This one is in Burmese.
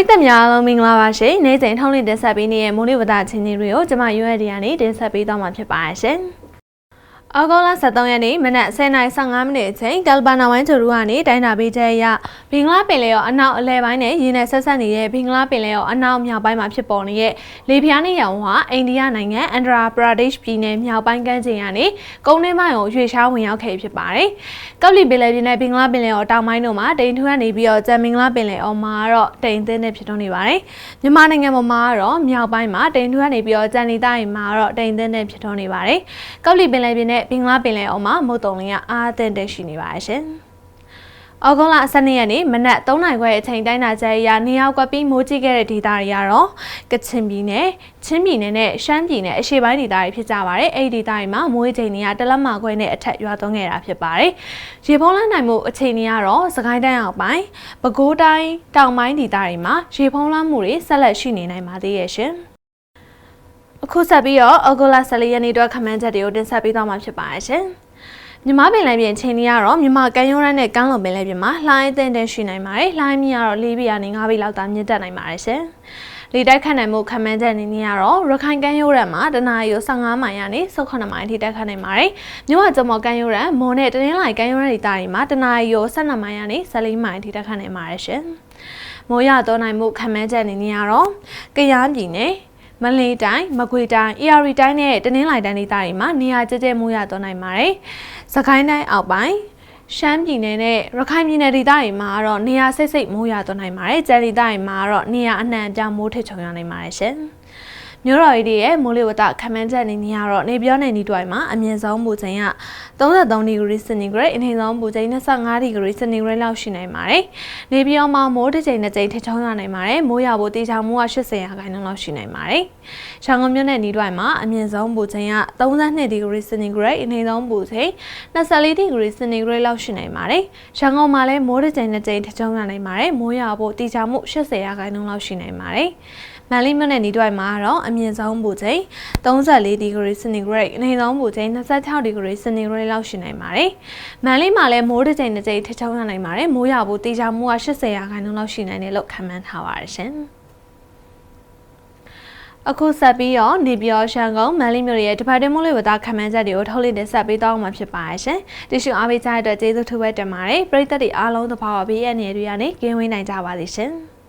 ရိသတ်များအားလုံးမင်္ဂလာပါရှင်။နေ့စဉ်ထုံးလင်းတင်ဆက်ပေးနေတဲ့မိုးလေဝသချင်းချင်းတွေကိုကျွန်မ UND ကနေတင်ဆက်ပေးသွားမှာဖြစ်ပါရှင်။ အောက်တိုဘာ23ရက်နေ့မနက်10:15မိနစ်အချိန်ကယ်လ်ဘာနာဝိုင်းချိုရူကနေတိုင်းတာပေးချက်အရဘင်္ဂလားပင်လယ်ရောအနောက်အလဲပိုင်းနဲ့ရင်းနဲ့ဆက်ဆက်နေတဲ့ဘင်္ဂလားပင်လယ်ရောအနောက်မြောက်ပိုင်းမှာဖြစ်ပေါ်နေတဲ့လေပြင်းနဲ့ရောင်ဟာအိန္ဒိယနိုင်ငံအန်ဒရာပရာဒိရှ်ပြည်နယ်မြောက်ပိုင်းကမ်းခြေကနေကုန်းနှင်းမိုင်ကိုရွေ့ရှားဝင်ရောက်ခဲ့ဖြစ်ပါတယ်။ကောက်လီပင်လယ်ပြင်နဲ့ဘင်္ဂလားပင်လယ်ရောတောင်ပိုင်းတို့မှာတိမ်ထူကနေပြီးတော့ကျန်ဘင်္ဂလားပင်လယ်အော်မှာတော့တိမ်သင်းနဲ့ဖြစ်ထွန်းနေပါတယ်။မြန်မာနိုင်ငံပေါ်မှာကတော့မြောက်ပိုင်းမှာတိမ်ထူကနေပြီးတော့ကျန်နေတိုင်းမှာတော့တိမ်သင်းနဲ့ဖြစ်ထွန်းနေပါတယ်။ကောက်လီပင်လယ်ပြင်နဲ့ဘင်္ဂလားပင်လယ်အော်မှာမုတ်တုံလင်းကအားအသင့်တက်ရှိနေပါတယ်ရှင်။အောက်ဂုလ12ရက်နေ့မနက်3နာရီခွဲအချိန်တိုင်းတာကျအရာနေရောက်ကွက်ပြီးမိုးကြီးခဲ့တဲ့ဒေသတွေကတော့ကချင်ပြည်နယ်ချင်းပြည်နယ်နဲ့ရှမ်းပြည်နယ်အရှေ့ပိုင်းဒေသတွေဖြစ်ကြပါတယ်။အဲ့ဒီဒေသတွေမှာမိုးချိန်တွေကတလက်မခွဲနဲ့အထက်ရွာသွန်းခဲ့တာဖြစ်ပါတယ်။ရေဖုံးလန်းနိုင်မှုအချိန်တွေကတော့စကိုင်းတိုင်းအောက်ပိုင်းပဲခူးတိုင်းတောင်ပိုင်းဒေသတွေမှာရေဖုံးလန်းမှုတွေဆက်လက်ရှိနေနိုင်ပါသေးရဲ့ရှင်။ အခုဆက်ပြီးတော့အော်ဂိုလာ14ရက်နေ့အတွက်ခမန်းချက်တွေကိုတင်ဆက်ပေးသွားမှာဖြစ်ပါတယ်ရှင်။မြမပင်လယ်ပြင်ချိန်ကြီးကတော့မြမကမ်းရိုးရမ်းနဲ့ကမ်းလွန်ပင်လယ်ပြင်မှာလှိုင်းအသင့်တဲ့ရှိနိုင်ပါတယ်။လှိုင်းမြင့်ကတော့၄ဘီကနေ၅ဘီလောက်သာမြင့်တက်နိုင်ပါတယ်ရှင်။လေတိုက်ခတ်နိုင်မှုခမန်းချက်အနေနဲ့ကတော့ရခိုင်ကမ်းရိုးရမ်းမှာတနအီကို15မိုင်ကနေ18မိုင်ထိတက်ခတ်နိုင်ပါတယ်။မြို့ဝကျမော်ကမ်းရိုးရမ်းမွန်နဲ့တနင်္လာရီကမ်းရိုးရမ်းဒေသတွေမှာတနအီကို12မိုင်ကနေ14မိုင်ထိတက်ခတ်နိုင်ပါတယ်ရှင်။မိုးရတော့နိုင်မှုခမန်းချက်အနေနဲ့ကတော့ကယားပြည်နယ် မလေးတိုင်းမကွေတိုင်း AR တိုင်းနဲ့တနင်္လာရီတိုင်းဒေသတွေမှာနေရာကျကျမိုးရတော့နိုင်ပါတယ်။စကိုင်းတိုင်းအောက်ပိုင်းရှမ်းပြည်နယ်နဲ့ရခိုင်ပြည်နယ်ဒေသတွေမှာတော့နေရာစိတ်စိတ်မိုးရတော့နိုင်ပါတယ်။ကျန်ဒေသတွေမှာတော့နေရာအနှံ့အပြားမိုးထစ်ချုံရနိုင်ပါတယ်ရှင်။ မြို့တော်ကြီးရဲ့မိုးလေဝသခန့်မှန်းချက်အနေနဲ့ကတော့နေပြောနယ်နီးတွိုင်မှာအမြင့်ဆုံးပူချိန်က33ဒီဂရီစင်တီဂရိတ်အနိမ့်ဆုံးပူချိန်25ဒီဂရီစင်တီဂရိတ်လောက်ရှိနိုင်ပါတယ်။နေပြောမှာမိုးတစ်ချိန်တစ်ချိန်ထချုံရနိုင်ပါတယ်။မိုးရွာဖို့တေချာမှုက80ရာခိုင်နှုန်းလောက်ရှိနိုင်ပါတယ်။ရှောင်းကုန်းမြို့နယ်နီးတွိုင်မှာအမြင့်ဆုံးပူချိန်က32ဒီဂရီစင်တီဂရိတ်အနိမ့်ဆုံးပူချိန်24ဒီဂရီစင်တီဂရိတ်လောက်ရှိနိုင်ပါတယ်။ရှောင်းကုန်းမှာလည်းမိုးတစ်ချိန်တစ်ချိန်ထချုံရနိုင်ပါတယ်။မိုးရွာဖို့တေချာမှု80ရာခိုင်နှုန်းလောက်ရှိနိုင်ပါတယ်။ မန်လေးမြို့နယ်နီးတွိုင်မှာတော့အမြင့်ဆုံးပူချိန်34ဒီဂရီစင်တီဂရိတ်အနိမ့်ဆုံးပူချိန်26ဒီဂရီစင်တီဂရိတ်လောက်ရှိနိုင်ပါတယ်။မန်လေးမှာလည်းမိုးတစ်ချိန်တစ်ချိန်ထချုံရနိုင်ပါတယ်။မိုးရွာဖို့တေချာမှုက80ရာခိုင်နှုန်းလောက်ရှိနိုင်တယ်လို့ခန့်မှန်းထားပါတယ်ရှင်။အခုဆက်ပြီးတော့နေပြောရှန်ကုန်မန်လေးမြို့ရဲ့ဒီပါတင်မိုးလေးဝသခံမှန်းချက်တွေကိုထုတ်လင်းတင်ဆက်ပေးသွားမှာဖြစ်ပါရှင်။တရှိအားပေးကြတဲ့အတွက်ကျေးဇူးထူးပဲတင်ပါတယ်။ပရိသတ်တွေအားလုံးသဘောပါပြီးရဲ့နေတွေကနေကင်းဝေးနိုင်ကြပါလိမ့်ရှင်။